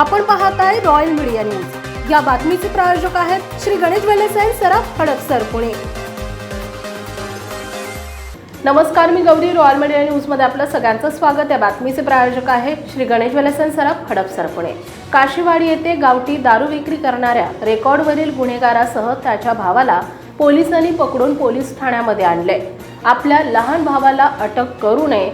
आपण पाहत आहे रॉयल मीडिया न्यूज या बातमीचे प्रायोजक आहेत श्री गणेश वेलेसाई सराफ हडपसर पुणे. नमस्कार मी गौरी रॉयल मीडिया न्यूजमध्ये आपलं सगळ्यांचं स्वागत. या बातमीचे प्रायोजक आहे श्री गणेश वेलेसन सराफ हडपसर पुणे. काशीवाडी येथे गावठी दारू विक्री करणाऱ्या रेकॉर्डवरील गुन्हेगारासह त्याच्या भावाला पोलिसांनी पकडून पोलीस ठाण्यामध्ये आणले. आपल्या लहान भावाला अटक करू नये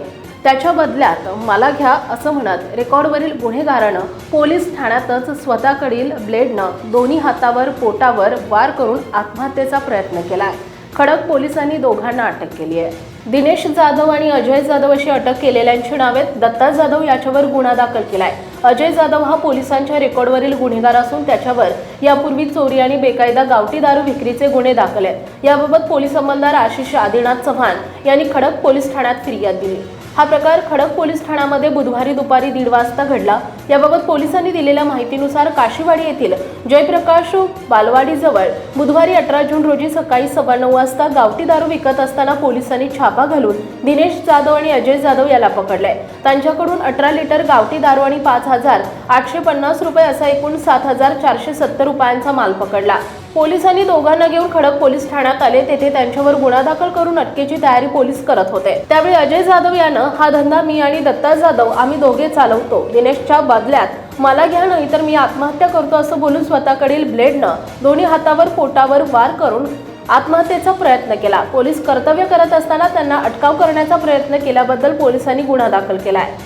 त्याच्या बदल्यात मला घ्या असं म्हणत रेकॉर्डवरील गुन्हेगारानं पोलीस ठाण्यातच स्वतःकडील ब्लेडनं दोन्ही हातावर पोटावर वार करून आत्महत्येचा प्रयत्न केलाय. खडक पोलिसांनी दोघांना अटक केली आहे. दिनेश जाधव आणि अजय जाधव अशी अटक केलेल्यांची नावे दत्ता जाधव याच्यावर गुन्हा दाखल केलाय. अजय जाधव हा पोलिसांच्या रेकॉर्डवरील गुन्हेगार असून त्याच्यावर यापूर्वी चोरी आणि बेकायदा गावठी दारू विक्रीचे गुन्हे दाखल आहेत. याबाबत पोलीस अंमलदार आशिष आदिनाथ चव्हाण यांनी खडक पोलीस ठाण्यात फिर्याद दिली. हा प्रकार खडक पोलीस ठाण्यामध्ये बुधवारी दुपारी दीड वाजता घडला. याबाबत पोलिसांनी दिलेल्या माहितीनुसार काशीवाडी येथील जयप्रकाश बालवाडीजवळ बुधवारी अठरा जून रोजी सकाळी सव्वा नऊ वाजता गावठी दारू विकत असताना पोलिसांनी छापा घालून दिनेश जाधव आणि अजय जाधव याला पकडले त्यांच्याकडून अठरा लिटर गावठी दारू आणि पाच हजार आठशे पन्नास रुपये असा एकूण सात हजार चारशे सत्तर रुपयांचा माल पकडला. पोलिसांनी दोघांना घेऊन खडक पोलीस ठाण्यात आले. तेथे त्यांच्यावर गुन्हा दाखल करून अटकेची तयारी पोलीस करत होते. त्यावेळी अजय जाधव यानं हा धंदा मी आणि दत्ता जाधव आम्ही दोघे चालवतो. दिनेशच्या बदल्यात मला घ्या नाही तर मी आत्महत्या करतो असं बोलून स्वतःकडील ब्लेडनं दोन्ही हातावर पोटावर वार करून आत्महत्येचा प्रयत्न केला. पोलीस कर्तव्य करत असताना त्यांना अटकाव करण्याचा प्रयत्न केल्याबद्दल पोलिसांनी गुन्हा दाखल केला आहे